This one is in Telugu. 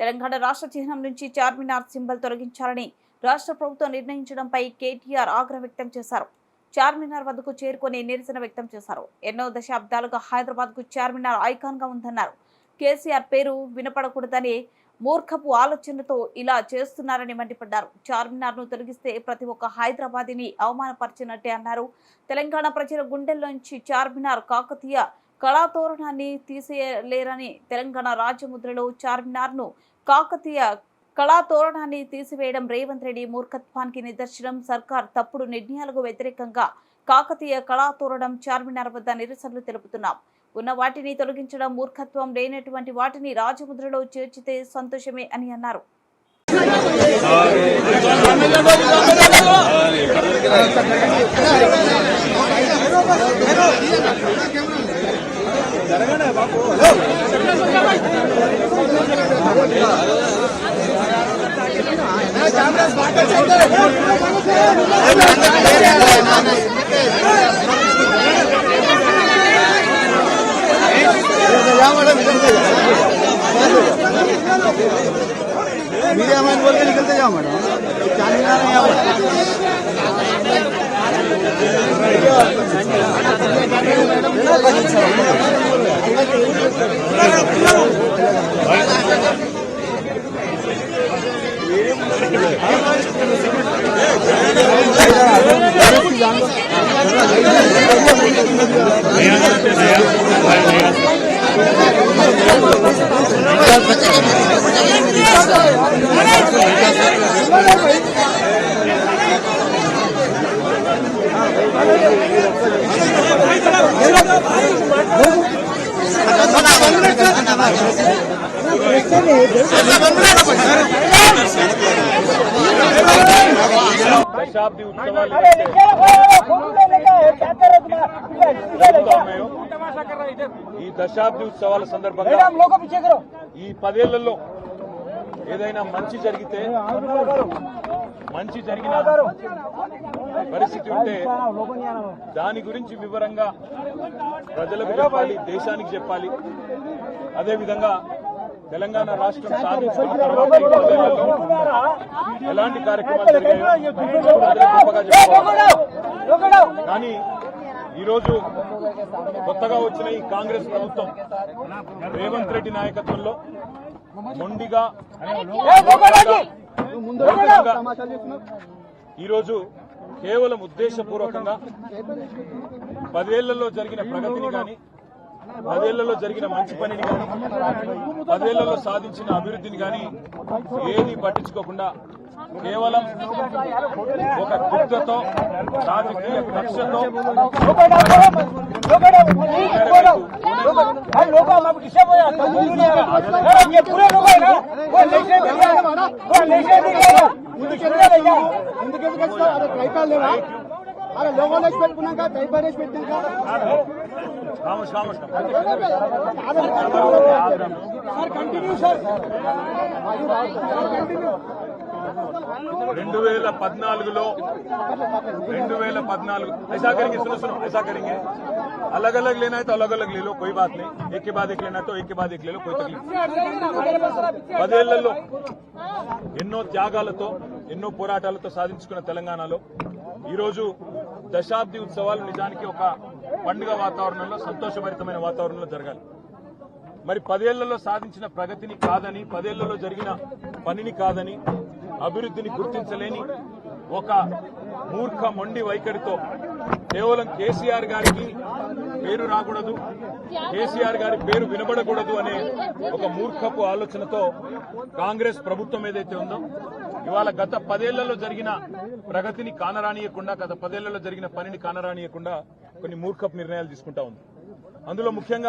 తెలంగాణ రాష్ట్ర చిహ్నం నుంచి చార్మినార్ సింబల్ తొలగించాలని రాష్ట్ర ప్రభుత్వం నిర్ణయించడంపై కేటీఆర్ ఆగ్రహం వ్యక్తం చేశారు. చార్మినార్ వద్దకు చేరుకొని నిరసన వ్యక్తం చేశారు. ఎన్నో దశాబ్దాలుగా హైదరాబాద్కు చార్మినార్ ఐకాన్గా ఉందన్నారు. కేసీఆర్ పేరు వినపడకూడదని మూర్ఖపు ఆలోచనతో ఇలా చేస్తున్నారని మండిపడ్డారు. చార్మినార్ను తొలగిస్తే ప్రతి ఒక్క హైదరాబాదీని అవమానపరిచినట్టే అన్నారు. తెలంగాణ ప్రజల గుండెల్లోంచి చార్మినార్ కాకతీయ కళాతోరణాన్ని తీసేయలేరని తెలంగాణ రాజముద్రలో చార్మినార్ను కాకతీయ కళాతోరణాన్ని తీసివేయడం రేవంత్ రెడ్డి మూర్ఖత్వానికి నిదర్శనం. సర్కార్ తప్పుడు నిర్ణయాలకు వ్యతిరేకంగా కాకతీయ కళాతోరణం చార్మినార్ వద్ద నిరసనలు తెలుపుతున్నాం. ఉన్న వాటిని తొలగించడం మూర్ఖత్వం లేనటువంటి వాటిని రాజముద్రలో చేర్చితే సంతోషమే అని అన్నారు. मीडिया मैन बोल के निकलते जाओ मैडम चालीस नहीं ¡Vamos! దశాబ్ది ఉత్సవాలు ఈ దశాబ్ది ఉత్సవాల సందర్భంగా ఈ పదేళ్ళలో ఏదైనా మంచి జరిగితే మంచి జరిగిన పరిస్థితి ఉంటే దాని గురించి వివరంగా ప్రజలకు చెప్పాలి దేశానికి చెప్పాలి. అదేవిధంగా తెలంగాణ రాష్ట్రం ఎలాంటి కార్యక్రమాలు జరిగాయో కానీ ఈరోజు కొత్తగా వచ్చిన ఈ కాంగ్రెస్ ప్రభుత్వం రేవంత్ రెడ్డి నాయకత్వంలో మొండిగా ఈరోజు కేవలం ఉద్దేశపూర్వకంగా పదేళ్ళలో జరిగిన ప్రగతిని కానీ పదేళ్ళలో జరిగిన మంచి పనిని కానీ పదేళ్ళలో సాధించిన అభివృద్ధిని కానీ ఏది పట్టించుకోకుండా కేవలం ఒక గుప్తతో రాజకీయ కక్షతో ఎందుకెందుకు అరే ట్రైపాల్ లేవా అలా లోగోలేసి పెట్టుకున్నాక ట్రైపాల్ పెట్టినాక కామస్ కామస్ సార్ కంటిన్యూ సార్ రెండు వేల పద్నాలుగులో రెండు వేల పద్నాలుగు ऐसा करेंगे सुनो सुनो ऐसा करेंगे अलग अलग लेना है तो अलग अलग ले लो कोई बात नहीं एक के बाद एक लेना है तो एक के बाद एक ले लो कोई तकलीफ नहीं. పదేళ్లలో ఎన్నో త్యాగాలతో ఎన్నో పోరాటాలతో సాధించుకున్న తెలంగాణలో ఈరోజు దశాబ్ది ఉత్సవాలు నిజానికి ఒక పండుగ వాతావరణంలో సంతోషభరితమైన వాతావరణంలో జరగాలి. మరి పదేళ్ళలో సాధించిన ప్రగతిని కాదని పదేళ్ళలో జరిగిన పనిని కాదని అభివృద్ధిని గుర్తించలేని ఒక మూర్ఖ మొండి వైఖరితో కేవలం కేసీఆర్ గారికి పేరు రాకూడదు కేసీఆర్ గారి పేరు వినబడకూడదు అనే ఒక మూర్ఖపు ఆలోచనతో కాంగ్రెస్ ప్రభుత్వం ఏదైతే ఉందో ఇవాళ గత పదేళ్ళలో జరిగిన ప్రగతిని కానరానియకుండా గత పదేళ్ళలో జరిగిన పనిని కానరానియకుండా కొన్ని మూర్ఖపు నిర్ణయాలు తీసుకుంటా ఉంది. అందులో ముఖ్యంగా